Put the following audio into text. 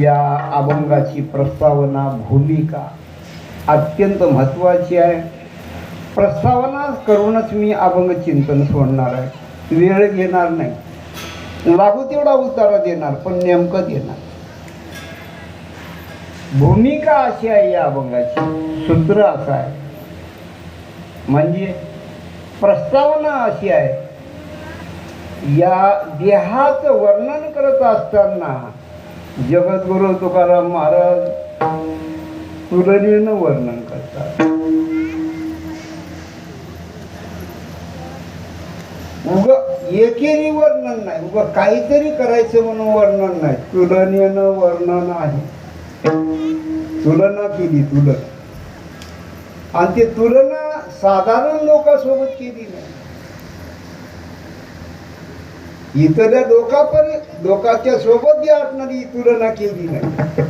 या अभंगाची प्रस्तावना भूमिका अत्यंत महत्त्वाची आहे. प्रस्तावना करूनच मी अभंग चिंतन सोडणार आहे. वेळ घेणार नाही. लागू तेवढा उतारा देणार पण नेमकं देणार. भूमिका अशी आहे या अभंगाची. सूत्र असं आहे. म्हणजे प्रस्तावना अशी आहे. या देहाचं वर्णन करत असताना जगद्गुरु तुकाराम महाराज तुलनेनं वर्णन करतात. उग एकेरी वर्णन नाही उग काहीतरी करायचं म्हणून वर्णन नाही. तुलनेनं वर्णन आहे. तुलना केली तुलना. आणि ती तुलना साधारण लोकांसोबत केली नाही. इतरल्या पण लोकांच्या सोबत जी असणारी तुलना केली नाही.